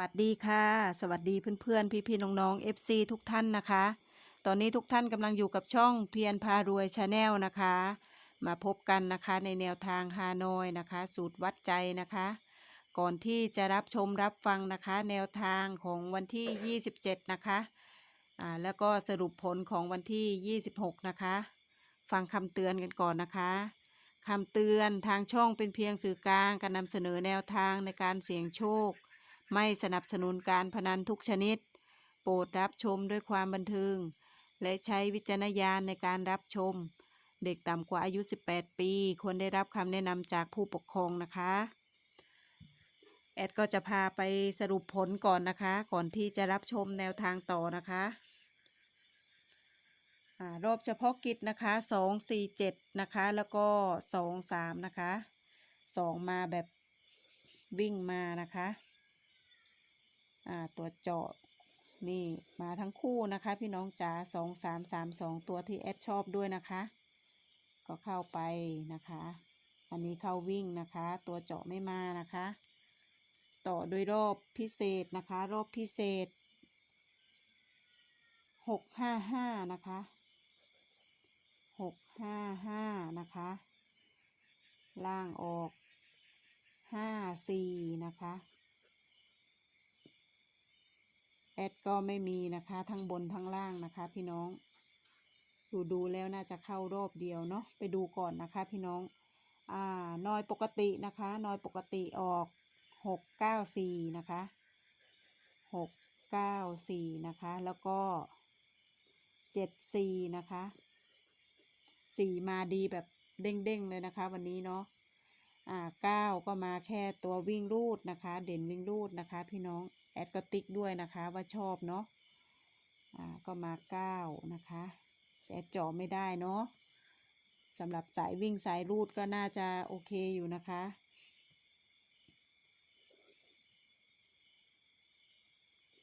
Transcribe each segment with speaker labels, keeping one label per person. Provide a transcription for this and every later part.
Speaker 1: วัสดีค่ะ สวัสดีเพื่อนๆ พี่ๆน้องๆ FC ทุกท่านนะคะ ตอนนี้ทุกท่านกำลังอยู่กับช่องเพียรพารวยชาแนลนะคะ มาพบกันนะคะในแนวทางฮานอยนะคะ สูตรวัดใจนะคะ ก่อนที่จะรับชมรับฟังนะคะ แนวทางของวันที่ 27 นะคะอ่าแล้วก็สรุปผลของวันที่ 26 นะคะ ฟังคำเตือนกันก่อนนะคะคำเตือนทางช่องเป็นเพียงสื่อกลางการนำเสนอแนวทางในการเสี่ยงโชค ไม่สนับสนุนการพนันทุกชนิด โปรดรับชมด้วยความบันเทิง และใช้วิจารณญาณในการรับชม เด็กต่ำกว่าอายุ 18 ปี ควรได้รับคำแนะนำจากผู้ปกครองนะคะ แอดก็จะพาไปสรุปผลก่อนนะคะ ก่อนที่จะรับชมแนวทางต่อนะคะรอบเฉพาะกิจนะคะ2 4 7นะคะ แล้วก็2 3นะคะ2มาแบบวิ่งมานะคะ อ่าตัวเจาะนี่มาทั้งคู่นะคะ พี่น้องจ๋าสองสามสามสองตัวที่แอดชอบด้วยนะคะ ก็เข้าไปนะคะ อันนี้เข้าวิ่งนะคะ ตัวเจาะไม่มานะคะ ต่อด้วยรอบพิเศษนะคะ รอบพิเศษหกห้าห้านะคะหกห้าห้านะคะ ล่างออกห้าสี่นะคะ แอ ดก็ไม่มีนะคะ ทั้งบนทั้งล่างนะคะ พี่น้อง ดูดูแล้วน่าจะเข้ารอบเดียวเนาะไปดูก่อนนะคะ พี่น้อง อ่านอยปกตินะคะนอยปกติออกหกเก้าสี่นะคะหกเก้าสี่นะคะ แล้วก็เจ็ดสี่นะคะสี่มาดีแบบเด้งๆเลยนะคะ วันนี้เนาะ อ่าเก้าก็มาแค่ตัววิ่งรูดนะคะ เด่นวิ่งรูดนะคะ พี่น้องแอดก็ติ๊กด้วยนะคะว่าชอบเนาะอ่าก็มาเก้านะคะแอดจาะไม่ได้เนาะสำหรับสายวิ่งสายรูดก็น่าจะโอเคอยู่นะคะ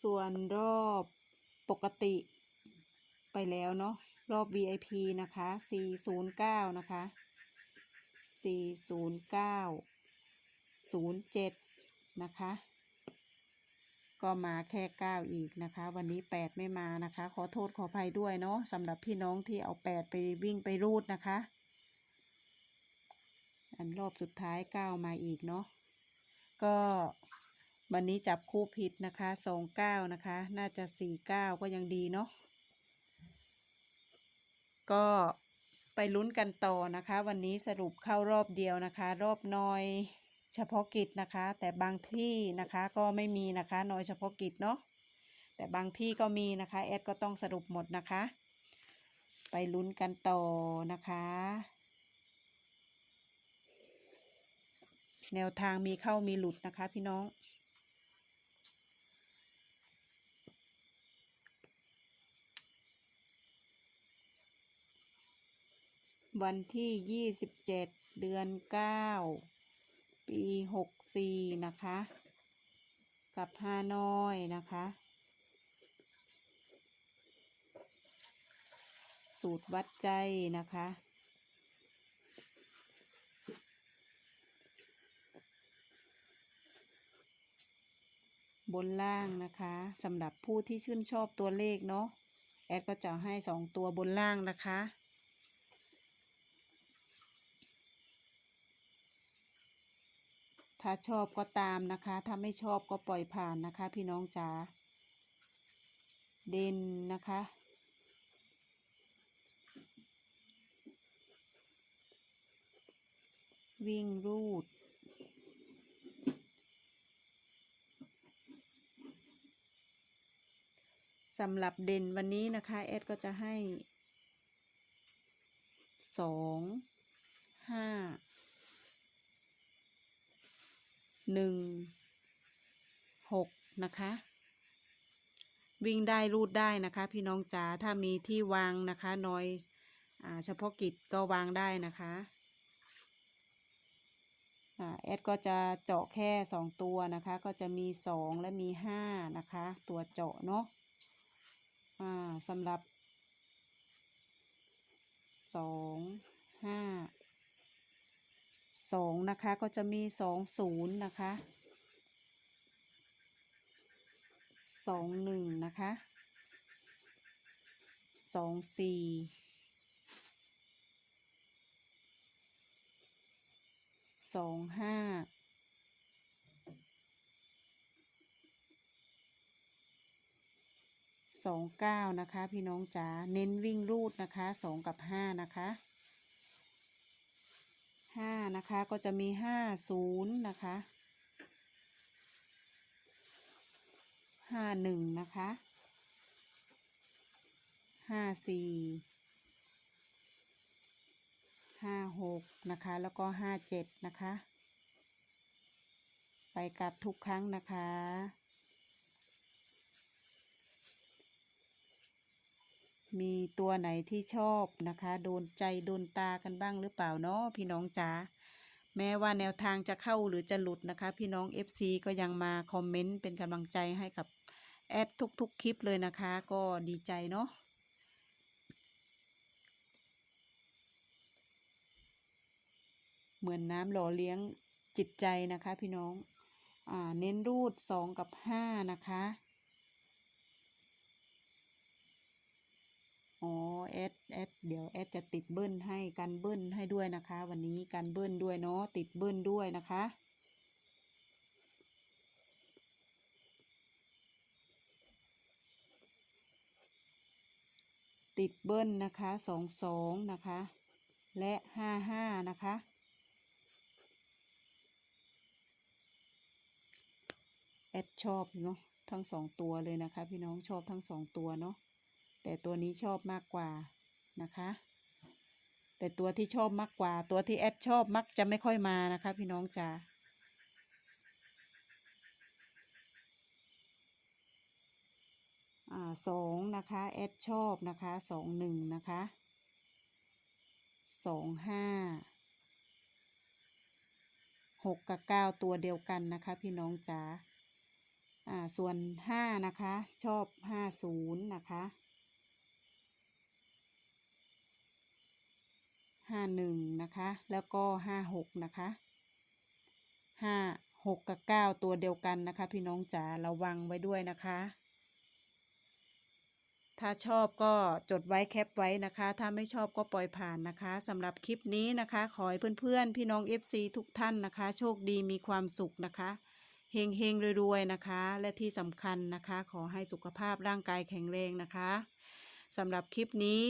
Speaker 1: ส่วนรอบปกติไปแล้วเนาะรอบ VIP นะคะ 409 นะคะ 409 07 นะคะ ก็มาแค่เก้าอีกนะคะ วันนี้แปดไม่มานะคะ ขอโทษขออภัยด้วยเนาะสำหรับพี่น้องที่เอาแปดไปวิ่งไปรูดนะคะ อันรอบสุดท้ายเก้ามาอีกเนาะก็วันนี้จับคู่ผิดนะคะสองเก้านะคะ น่าจะสี่เก้าก็ยังดีเนาะ ก็ ไปลุ้นกันต่อนะคะ วันนี้สรุปเข้ารอบเดียวนะคะ รอบน้อยเฉพาะกิจนะคะ แต่บางที่นะคะก็ไม่มีนะคะน้อยเฉพาะกิจเนาะแต่บางที่ก็มีนะคะแอดก็ต้องสรุปหมดนะคะ ไปลุ้นกันต่อนะคะ แนวทางมีเข้ามีหลุดนะคะพี่น้อง วันที่ยี่สิบเจ็ดเดือนเก้าปีหกสี่นะคะ กับฮานอยนะคะ สูตรวัดใจนะคะบนล่างนะคะสำหรับผู้ที่ชื่นชอบตัวเลขเนาะแอดก็จะให้สองตัวบนล่างนะคะ ถ้า ชอบก็ตามนะคะ ถ้าไม่ชอบก็ปล่อยผ่านนะคะ พี่น้องจ๋าเด่นนะคะ วิ่งรูดสำหรับเด่นวันนี้นะคะแอดก็จะให้สองห้า หนึ่งหกนะคะ วิ่งได้รูดได้นะคะ พี่น้องจ๋าถ้ามีที่วางนะคะน้อยอเฉพาะกิจก็วางได้นะคะแอดก็จะเจาะแค่สองตัวนะคะ ก็จะมีสองและมีห้านะคะ ตัวเจาะเนาะอ่าสำหรับสองห้า สองนะคะก็จะมีสองศูนย์นะคะสองหนึ่งนะคะสองสี่สองห้าสองเก้านะคะ พี่น้องจ๋าเน้นวิ่งรูดนะคะสองกับห้านะคะ ห้านะคะ ก็จะมีห้าศูนย์นะคะห้าหนึ่งนะคะห้าสี่ห้าหกนะคะ แล้วก็ห้าเจ็ดนะคะ ไปกลับทุกครั้งนะคะ มีตัวไหนที่ชอบนะคะ โดนใจโดนตากันบ้างหรือเปล่าเนาะพี่น้องจ๋าแม้ว่าแนวทางจะเข้าหรือจะหลุดนะคะ พี่น้อง FC ก็ยังมาคอมเมนต์เป็นกำลังใจให้กับแอดทุกๆคลิปเลยนะคะ ก็ดีใจเนาะเหมือนน้ำหล่อเลี้ยงจิตใจนะคะ พี่น้องอเน้นรูดสองกับห้านะคะ อ๋อแอดแอดเดี๋ยวแอดจะติดเบิ้ลให้กันเบิ้ลให้ด้วยนะคะ วันนี้การเบิ้ลด้วยเนาะติดเบิ้ลด้วยนะคะติดเบิ้ลนะคะสองสองนะคะ และห้าห้านะคะ แอดชอบเนาะทั้งสองตัวเลยนะคะ พี่น้องชอบทั้งสองตัวเนาะ แต่ตัวนี้ชอบมากกว่านะคะ แต่ตัวที่ชอบมากกว่า ตัวที่แอดชอบมักจะไม่ค่อยมานะคะ พี่น้องจ๋าอ่าสองนะคะแอดชอบนะคะสองหนึ่งนะคะสองห้าหกกับเก้าตัวเดียวกันนะคะ พี่น้องจ๋าอ่าส่วนห้านะคะ ชอบห้าศูนย์นะคะ ห้าหนึ่งนะคะ แล้วก็ห้าหกนะคะห้าหกกับเก้าตัวเดียวกันนะคะ พี่น้องจ๋าระวังไว้ด้วยนะคะ ถ้าชอบก็จดไว้แคปไว้นะคะ ถ้าไม่ชอบก็ปล่อยผ่านนะคะสำหรับคลิปนี้นะคะ ขอให้เพื่อนๆ พี่น้อง FC ทุกท่านนะคะ โชคดีมีความสุขนะคะเฮงเฮงรวยๆนะคะ และที่สำคัญนะคะ ขอให้สุขภาพร่างกายแข็งแรงนะคะสำหรับคลิปนี้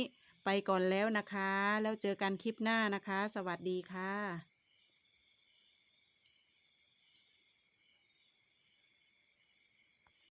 Speaker 1: ไปก่อนแล้วนะคะ แล้วเจอกันคลิปหน้านะคะ สวัสดีค่ะ